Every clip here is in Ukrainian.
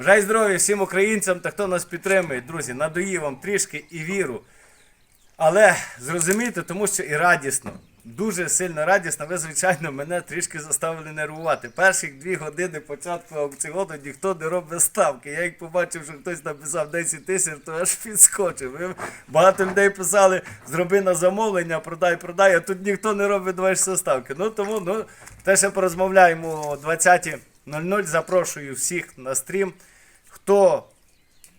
Бажаю здоров'я всім українцям та хто нас підтримує. Друзі, надаю вам трішки і віру. Але зрозумійте, тому що і радісно, дуже сильно радісно. Ви, звичайно, мене трішки заставили нервувати. Перших дві години початку аукціону ніхто не робить ставки. Я як побачив, що хтось написав 10 тисяч, то аж підскочив. Багато людей писали, зроби на замовлення, продай, продай, а тут ніхто не робить 20 ставки. Ну тому ну, те ще порозмовляємо о 20.00. Запрошую всіх на стрім. Хто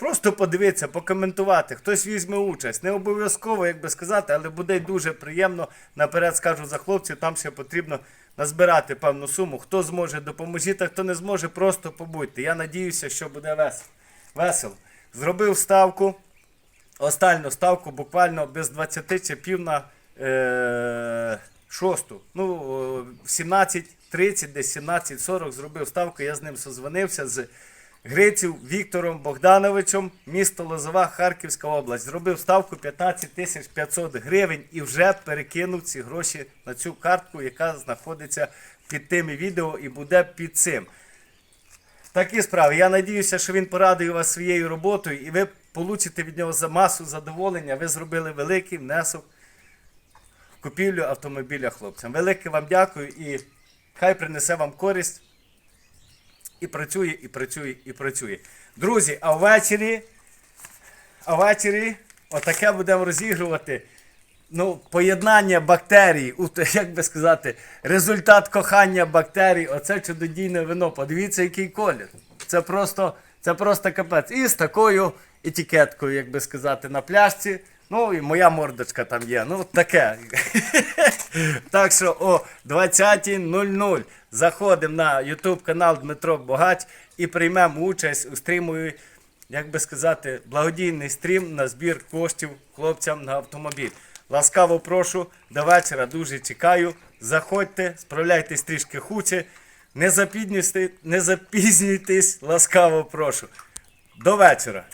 Просто подивитися, покоментувати, хтось візьме участь. Не обов'язково, як би сказати, але буде дуже приємно. Наперед скажу за хлопців, там ще потрібно назбирати певну суму. Хто зможе, допоможіть, а хто не зможе, просто побудьте. Я надіюся, що буде весело. Зробив ставку, останню ставку буквально без 20 чи пів на е, шосту. Ну, о, в 17.30, десь 17.40 зробив ставку, я з ним созвонився з Гриців Віктором Богдановичем, місто Лозова, Харківська область. Зробив ставку 15 тисяч 500 гривень і вже перекинув ці гроші на цю картку, яка знаходиться під тими відео і буде під цим. Такі справи. Я надіюся, що він порадує вас своєю роботою і ви получите від нього за масу задоволення. Ви зробили великий внесок в купівлю автомобіля хлопцям. Велике вам дякую і хай принесе вам користь. І працює, і працює, і працює. Друзі, а ввечері, а ввечері отаке будемо розігрувати. Ну, поєднання бактерій, як би сказати, результат кохання бактерій, оце чудодійне вино. Подивіться, який колір. Це просто, це просто капець. І з такою етикеткою, як би сказати, на пляшці. Ну і моя мордочка там є. Ну, таке. так що о 20.00 заходимо на YouTube канал Дмитро Богач і приймемо участь у стрімові, як би сказати, благодійний стрім на збір коштів хлопцям на автомобіль. Ласкаво прошу, до вечора дуже чекаю. Заходьте, справляйтесь трішки хуче, не запізнюйтесь, не запізнюйтесь, ласкаво прошу. До вечора.